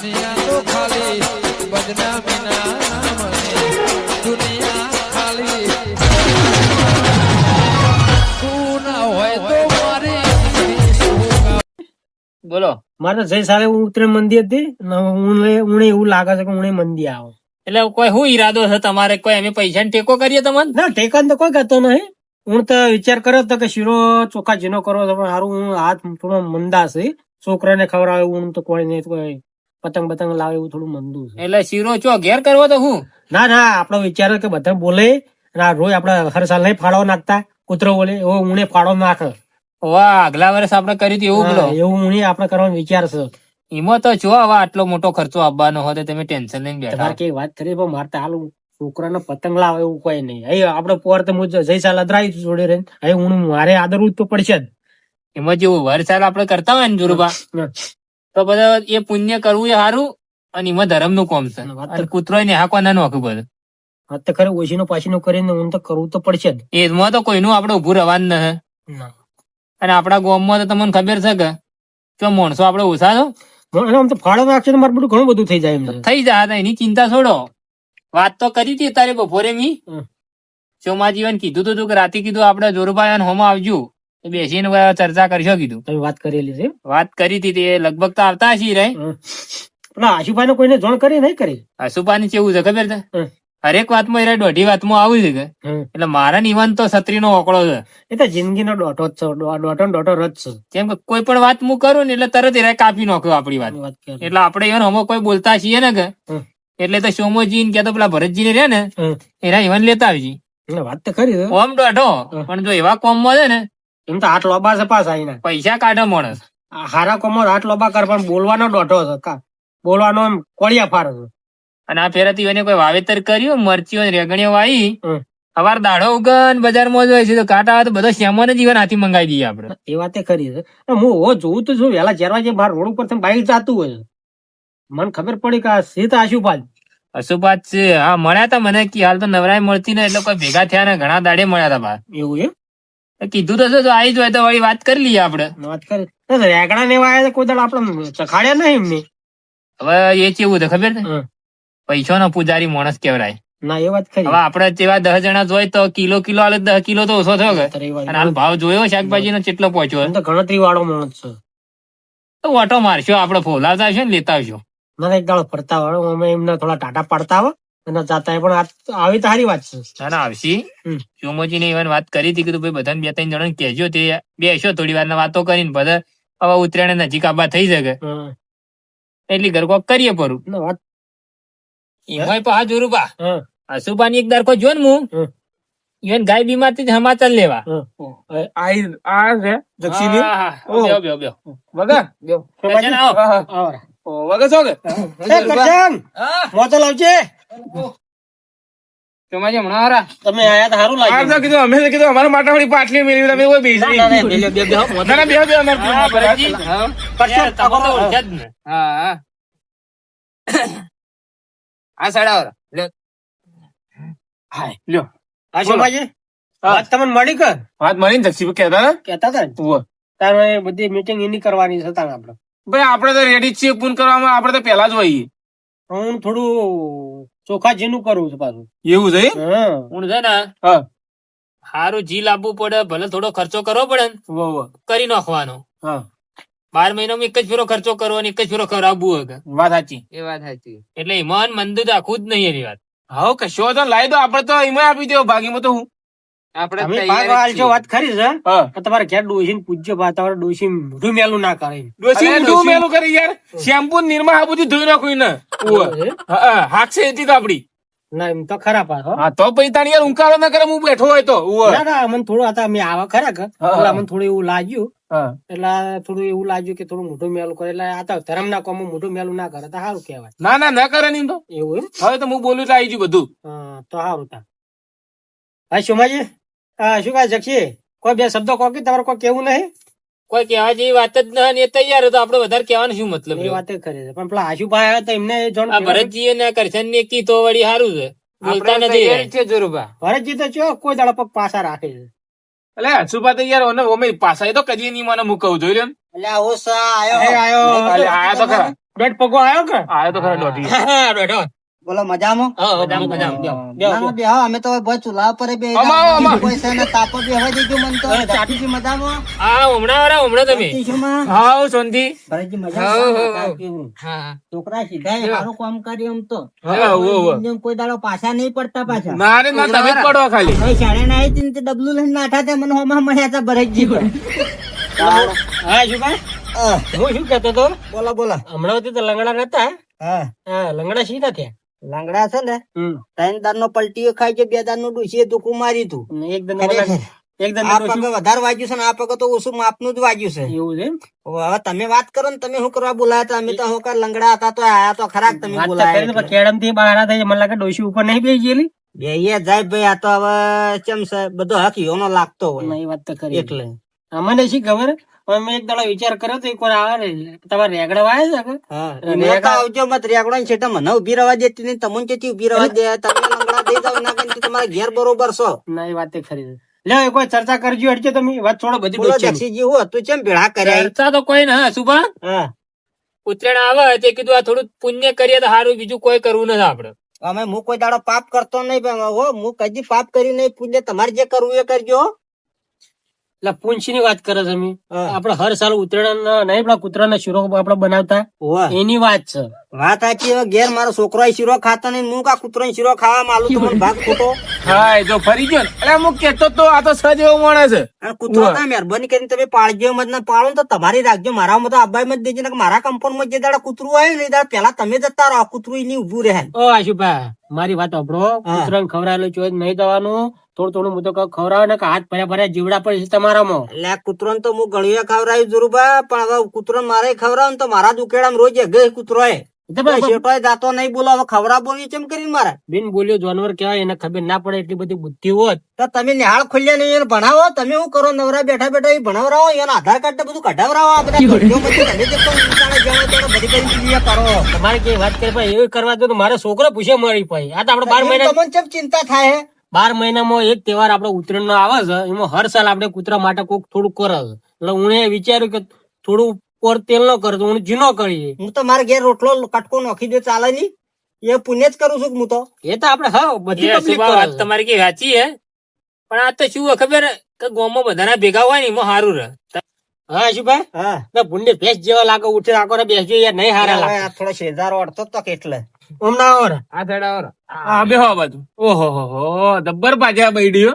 દુનિયા તો ખાલી બદનામીના નામની દુનિયા ખાલી? બોલો. મારે જય સારે ઉતરે મંદી હતી ઉણે ઉણે એવું લાગે છે કે ઉણે મંદી આવો. એટલે કોઈ શું ઈરાદો છે તમારે કોઈ અમે પૈસા ટેકો કરીએ તમને? ના ટેકન તો કોઈ કરતો નહીં. હું તો વિચાર કર્યો હતો કે શીરો ચોખા જીનો કરો તો સારું હારું હું હાથ થોડો મંદા છે. છોકરાને ખવડાવે હું તો કોઈ નહીં કોઈ. પતંગ પતંગ લાવે એવું થોડું મંદું છે. એટલે શીરો ચો ઘેર કરવો તો હું? ના ના આપણો વિચાર કે બધા બોલે ના રોજ આપડે હર સાલ નહીં ફાળો નાખતા કૂતરો બોલે એવો ઉણે ફાળો નાખે. વાહ આગલા વર્ષ આપણે કર્યું હતું એવું બોલો. એવું ઉણે આપણે કરવાનો વિચાર છે. એમાં તો જો હવે આટલો મોટો ખર્ચો આવવાનો હોય તમે ટેન્શન લઈને બેઠા. તમારે કઈ વાત કરી પણ મારે હાલ છોકરાનો પતંગ લાવે એવું કોઈ નહીં. અહીં આપડે પોર તો મુજ જય સાલ અદરાઈ જોડે રહીને. અહીં હું મારે આદરવું તો પડશે જ. એમાં જેવું વરસાદ આપણે કરતા હોય ને જોરુબા. તો બધા એ પુણ્ય કરવું એ સારું અને એમાં ધર્મનું કોમ છે. કૂતરો ને હાકવા ના નોખું બધું આ તો ખરે ઓછીનો પાછીનો કરીને હું તો કરવું તો પડશે જ. એમાં તો કોઈનું આપણે ઉભું રહેવાનું નથી અને આપણા ગામમાં તો તમને ખબર છે કે જો માણસો આપણે ઓછા છો આમ તો ફાળો નાખશે તો મારે બધું ઘણું બધું થઈ જાય એમ થઈ જાય એની ચિંતા છોડો. વાત તો કરી હતી તારે બપોરે મી. ચોમાજીવન કીધું તું કે રાતે કીધું આપણે જોરુભાઈ અને હોમાં આવજો. બેસીને ચર્ચા કરશો કીધું? તમે વાત કરેલી છે વાત કરી હતી તે લગભગ તો આવતા હશી રે. પણ આશુભાઈ કોઈને જોણ કરી નહીં કરી? અશુપાની કેવું છે ખબર છે? હરેક વાતમાં એ દોઢી વાતમાં આવું છે કે? એટલે મારા નિવાન તો છત્રીનો ઓકળો છે. એ તો જિંદગીનો દોઢો જ દોઢો ને દોઢો રથ છે. કેમ કે કોઈ પણ વાત હું કરું ને એટલે તરત એ કાપી નાખ્યો આપણી વાત. એટલે આપણે એને હમો કોઈ બોલતા છીએ ને કે એટલે તો સોમોજી ને કે તો પેલા ભરતજી ને રે ને એના ઈવન લેતા આવી એટલે વાત તો ખરી ઓમ દોઢો. પણ જો એવા કોમમાં છે ને એમ તો હાથ લોબા છે પાસ આવીને પૈસા કાઢે માણસ. હારા કોમો હાથ લોબા કર પણ બોલવાનો ડોઠો છે. કા બોલવાનો એમ કોળિયા ફાર છે. અને આ ફેરાથી એને કોઈ વાવેતર કર્યું? મરચીઓ રેગણીઓ વાવી? સવાર દાડો ઉગન બજારમાં જોઈએ છે તો કાંટા તો બધો શ્યામો ને જીવન હાથી મંગાવી દઈએ આપણે. એ વાતે ખરી છે. હું હો જોઉં તો છું વહેલા ચાર વાગે બહાર રોડ ઉપર બાઈક જાતું હોય મને ખબર પડી કે આ સીત આશુપાત. અશુપાત છે. હા મળ્યા તા મને કે હાલ તો નવરાય મળતી ને એટલે કોઈ ભેગા થયા ને ઘણા દાડે મળ્યા તા બહાર. એવું એમ? કીધું તો જો આવી જ હોય તો વળી વાત કરી લઈએ આપડે વાત કરી. રેગડા ને એવા કોઈ દાડો આપણે ચખાડ્યા નહીં એમને. હવે એ કેવું છે ખબર છે. પૈસો નો પૂજારી માણસ કેવરાય ના એ વાત ખરી. હવે આપડે જેવા દસ જણા જોઈ તો કિલો કિલો આલે દસ કિલો તો ઓછો થયો. અને હાલ ભાવ જોયો શાકભાજી નો કેટલો પહોંચ્યો તો ગણતરી વાળો માણસ છે. તો ઓટો મારશો આપડે ફોલાવતા આવશો ને લેતા આવશો. ના એક દાડો ફરતા વાળો અમે એમને થોડા ટાટા પાડતા હોય. અને જાતા પણ આવી તો વાત છે. ના ના આવશી. હમ. ને ઇવન વાત કરી હતી કે ભાઈ બધાને બે ત્રણ જણા કહેજો તે બેસો થોડી વાર વાતો કરીને બધા હવે ઉતરાયણ નજીક આબા થઈ શકે એટલી ઘર કોક કરીએ પરું ના વાત એમાંય પા જોરુબા. અશુભાની એક દારખો જો ને હું. ઇવન ગાય બીમારથી જ સમાચાર લેવા. આ છે દક્ષિણી. વગર? વગર છો કે? મોતો લાવજે ચોમાજી હમણાં હારા. તમે આયા તો સારું લાગ્યું. તો કીધું અમે કીધું અમારા માટે વળી પાટલી મેળવી તમે કોઈ બેસી ના, ના, બે- બે- બે- બે- ના ના બે બે અમારે હા, ભરતજી. કરશન, યાર, તો ઓળખ્યા જ ને. હા હા. આ સાડા લ્યો હાય લ્યો. આ શોભાજી વાત તમને મળી કે? વાત મળી ને દક્ષી કહેતા ને? કેતા હતા તું ઉવ્વ. તારે બધી મીટિંગ એની કરવાની છે તારે આપણે. ભાઈ આપણે તો રેડી છીએ પૂન કરવામાં. આપણે તો પહેલા જ હોઈએ. હું થોડું ચોખા જેનું કરવું છે પાછું. એવું છે હું. છે ને સારું હારું જી લાવવું પડે ભલે થોડો ખર્ચો કરવો પડે ને. કરી નાખવાનો. બાર મહિનો એક જ ફેરો ખર્ચો કરવો એક જ ફેરો ખરાબવું હોય. વાત સાચી. એ વાત સાચી. એટલે ઈમાન મંદિર આખું જ નહીં એની વાત. હા કશો તો લાવી દો આપડે તો એમાં આપી દો ભાગીમાં તો હું. વાત ખરી છે હા. પણ તમારે ઘેર ડોસીને પૂછજો બા તમારે ડોસી મોઢું મેલું ના કરે. ડોસી અરે, મેલું કરી યાર. શેમ્પુ ને નિરમા સાબુથી ધોઈ નાખું ને હા, હા, છે એથી તો આપડી. ના એમ તો ખરા પાછો. હા તો પછી તાણી યાર ઉંકારો ના કરે હું બેઠો હોય તો. ના ના મને થોડું હતા મેં આવા ખરા કે. મને થોડું એવું લાગ્યું. એટલે થોડું એવું લાગ્યું કે થોડું મોઢું મેલું કરે. એટલે આ તો ધર્મ ના કોમ મોઢું મેલું ના કરે તો સારું કહેવાય. ના ના ના કરે નહીં તો. એવું હવે તો હું બોલું એટલે આવી ગયું બધું. તો સારું તા હા સોમાજી હા શું કહે જક્ષી? કોઈ બે શબ્દો કોકી તમારે કોઈ કેવું નહીં? કોઈ કહેવા જેવી વાત જ ન એ તૈયાર હતો આપડે વધારે કહેવાનું શું મતલબ એ વાત કરે છે. પણ પેલા આશુભાઈ આવ્યા તો એમને જોણ ભરતજી ને કરશન ને કી તો વળી સારું છે. બોલતા નથી છે ભરતજી તો ચો કોઈ દાડા પગ પાછા રાખે છે. એટલે હસુભા તો યાર ઓને ઓમે પાછા એ તો કદી નહીં મને મૂકવું કહું જોઈ લે એટલે આવો સા આયો. આયો. અલે તો ખરા. દોઢ પગો આવ્યો કે? આયો તો ખરા દોઢી. હા, દોઢો. બોલો મજામાં? મજામાં, મજામાં. મજામાં. બેહો, ના, ના, બેહો. બેહો, અમે તો ભાઈ ચૂલા પર બે. પૈસા ને તાપો બેહવા દેજો મને તો. ચાટીજી મજામાં? હા હમણાં વાળા હમણાં તમે? હા હા. કેવું? હા છોકરા સીધા સારું કામ કરી એમ તો. કોઈ દાડો પાછા નહીં પડતા પાછા. મારે ના તમે પડો ખાલી. ભાઈ શાળે ના આવી હતી ડબલું લઈને નાઠા તે મને હોમાં મળ્યા હતા ભરતજી. હા શું ભાઈ? હું. શું કેતો તો બોલો બોલા. હમણાં સુધી તો લંગડા નતા. હા. હા લંગડા સીધા થયા. લાંગડા છે ને ત્રણ દાન નો પલટીઓ ખાઈ છે બે દાનનું ડૂસીએ દુકું મારી તું. અને એક દન ખરેખર. એક દન આ પગે વધારે વાગ્યું છે ને આ પગે તો ઓછું માપનું જ વાગ્યું છે. એવું છે હવે તમે વાત કરો ને તમે શું કરવા બોલાયા હતા? અમે તો હું લંગડા હતા તો આયા તો ખરા તમે બોલાયા કેડમથી બહાર થઈ મને લાગે ડોશી ઉપર નહીં બેસી ગયેલી. બે જાય ભાઈ આ તો હવે ચમ છે બધો હક નો લાગતો હોય. વાત તો કરી એટલે. અમને શી ખબર? અમે એક દાડો વિચાર કર્યો તો એક વાર આવે તમારે રેગડા વાય છે કે? હા તો આવજો મત રેગડો ને છેટા મને ઊભી રહેવા દેતી નહીં તમને ચેતી ઊભી રહેવા દે? તમે લંગડા દઈ જાવ ના કે તમારા ઘેર બરોબર છો. ના એ વાત તો ખરી. લે એક વાર ચર્ચા કરજો હટજો તમે વાત છોડો બધી બોલો જક્ષીજી હું હતું ચેમ ભેળા કર્યા? ચર્ચા તો કોઈ ના સુભા. હા. ઉત્તરાયણ આવે તે કીધું આ થોડું પુણ્ય કરીએ તો સારું બીજું કોઈ કરવું નથી આપડે અમે હું કોઈ દાડો પાપ કરતો નહીં પણ હો હું કદી પાપ કરી નહીં પૂજ્ય તમારે જે કરવું એ કરજો પૂંછી ની વાત કરે છે અમે આપડે હર સાલ ઉત્તરાયણ નહીં પેલા કૂતરા ના શીરો આપડે બનાવતા. એની વાત છે. વાત સાચી હવે ઘેર મારો છોકરો શીરો ખાતા નહીં હું કા કૂતરો શીરો ખાવા માલું તો મને ભાગ ખોટો? હા એ જો ફરી ગયો એટલે હું કેતો તો આ તો સજ એવો માણસ છે. કૂતરો ના મહેરબાની કરીને તમે પાળજો મત ના પાળો તો તમારી રાખજો મારા મત અબાઈ મત દેજો ને મારા કમ્પાઉન્ડમાં જે દાડા કૂતરું આવ્યું ને દાડા પેલા તમે જતા રહો કૂતરું એની ઉભું રહે. ઓ આશુભા મારી વાત સાંભળો. કૂતરા ને છો નહીં દવાનું. થોડું થોડું હું તો ખવડાવે ને કે હાથ ભર્યા ભર્યા જીવડા પડે છે તમારામાં. એટલે કૂતરો તો હું ઘણી ખવડાવ્યું જરૂરબા પણ હવે કૂતરો મારે ખવડાવ તો મારા જ ઉકેડામાં રોજ ગઈ કૂતરો પણ જાતો નહીં બોલો હવે ખવડાવો એ કેમ કરીને મારે? બિન બોલ્યો જાનવર કહેવાય એને ખબર ના પડે એટલી બધી બુદ્ધિ હોત. તો તમે નિહાળ ખોલ્યા નહીં એને ભણાવો તમે શું કરો નવરા બેઠા બેઠા એ ભણાવરાવો એના આધાર કાર્ડ બધું કઢાવરાવો આ બધા તમારે કઈ વાત કરી ભાઈ એવું કરવા દો તો મારે છોકરો પૂછે મળી પાઈ આ તો આપડે બાર મહિના તમને ચિંતા થાય? બાર મહિનામાં એક તહેવાર આપડે ઉત્તરાયણ નો આવે છે એમાં હર સાલ આપણે કૂતરા માટે કોક થોડું કરે છે. એટલે હું એ વિચાર્યું કે થોડું પર તેલ નો કરે તો હું જીનો કરીએ. હું તો મારા ઘેર રોટલો કટકો નાખી દે ચાલે નહીં. એ પુણ્ય જ કરું છું હું તો. એ તો આપડે હા બધી વાત તમારી કે સાચી હે. પણ આ તો શું ખબર? કે ગામમાં બધાના ભેગા હોય ને એમાં સારું રહે. હા શુભાઈ હા. ના ભૂંડે ભેંસ જેવા લાગે ઉઠે આખો બેસજો યાર નહીં હારા લાગે. આ થોડો શેજારો અડતો તો તો કે એટલે ઓમ ના આવર આ બે હો બાજુ. ઓહો હો હો દબ્બર પાછા બૈડીઓ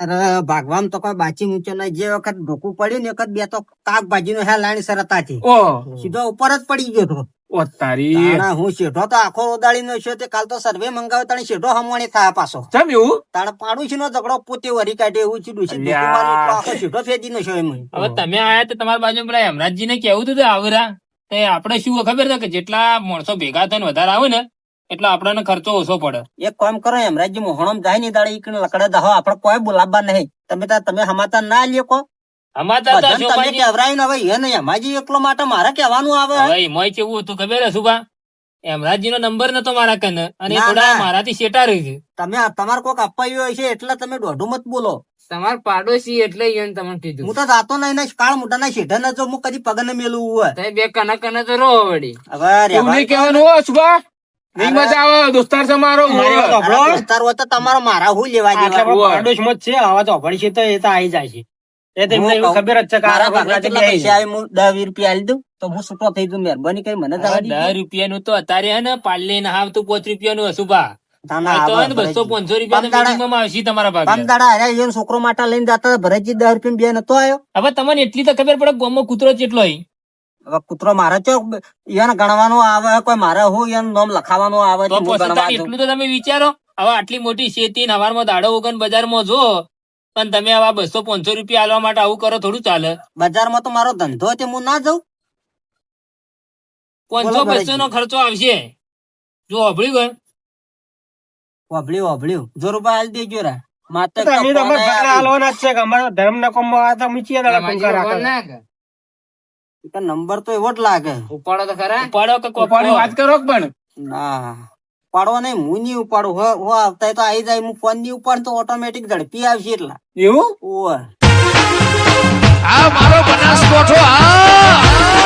અરે ભાગવામ તો કોઈ બાચી ઊંચો નહીં. જે વખત ઢોકું પડ્યું ને વખત બે તો કાક ભાજી નો હે લાણી સરતાથી. ઓહ. સીધો ઉપર જ પડી ગયો તો ઓ તારી. હું શેઠો તો આખો ઓદાળી નો છે તે કાલ તો સર્વે મંગાવ્યો તને શેઠો હમવાણી થાય પાછો. ચમ એવું? તાણે છે નો ઝઘડો પોતે વરી કાઢે એવું ચીડું છે. શેઠો ફેદી નો છે એમ હવે તમે આયા તો તમારા બાજુ પેલા હેમરાજજી ને કેવું હતું આવરા. તે આપણે શું ખબર છે કે જેટલા માણસો ભેગા થઈને વધારે આવે ને એટલો આપણને ખર્ચો ઓછો પડે. એક કામ કરો એમ રાજ્ય મોહણમ જાય ની દાડે લકડા લકડે દહો આપડે કોઈ બોલાવવા નહીં. તમે તમે હમાતા ના લ્યો કો. હમાતા તમે ને હવે એને એમાજી એકલો માટે મારે કહેવાનું આવે. એમાંય કેવું હતું ખબર હે સુભા? હેમરાજજી નો નંબર નતો મારા કને અને થોડા મારાથી શેટા રહી છે. તમે તમારે કોક અપાયું હોય છે એટલે તમે દોઢું મત બોલો. તમાર પાડોશી એટલે એને તમને કીધું. હું તો જાતો નહીં ને કાળ મોટાના શેઠા ના જો હું કદી પગ ને મેલું હોય. તે બે કના કને તો રો વળી. હવે એવું કહેવાનું હો સુભા. નહીં મજા આવે દોસ્તાર છે મારો. દોસ્તાર હોય તો તમારો મારા હું લેવા દેવા? પાડોશ મત છે આવા તો અભડી છે તો એ તો આવી જાય છે. એ તો એવું ખબર જ છે કે મારા ભાગના ભાગના કેટલા પૈસા આવે હું દસ વીસ રૂપિયા આલી દઉં તો હું છૂટો થઈ જઉં મહેરબાની કરી મને જવા દીધો. દસ તો અત્યારે હે ને પાર્લે ના હાવ તો પાંચ રૂપિયાનું હશું બા ના, ના, આ તો હે ને આવે, બસો પાંચસો રૂપિયા હાર્યા, એનો છોકરો માટે લઈને જતા ભરતજી દસ રૂપિયા બે નતો આવ્યો હવે તમને એટલી તો ખબર પડે ગામમાં કૂતરો કેટલો હોય હવે કૂતરો મારે ચો એને ગણવાનો આવે કોઈ મારે હું એનું નામ લખાવાનું આવે તો. એટલું તમે વિચારો હવે આટલી મોટી શેતી ને હવારમાં દાડો વગર બજારમાં જો પણ તમે આવા બસો પાંચસો રૂપિયા આલવા માટે આવું કરો થોડું ચાલે. બજારમાં તો મારો ધંધો છે હું ના જઉં. પાંચસો બસો નો ખર્ચો આવશે. જો અભળી ગયો વાભળ્યું જો રૂપિયા હાલ દેજો રા. માત્ર તો તો અમારા ભાગના હાલવાના છે કે અમારા ધર્મ ના દાડા ટૂંકા નંબર તો એવો જ લાગે. ઉપાડો તો ખરા. ઉપાડો કે વાત કરો પણ? ના. ઉપાડવો નહીં હું નહીં ઉપાડું. હો હો આવતા તો આવી જાય હું ફોન નહીં ઉપાડ તો ઓટોમેટિક ઝડપી આવશે એટલા. એવું? ઓવર આ મારો બનાસકોઠો આ!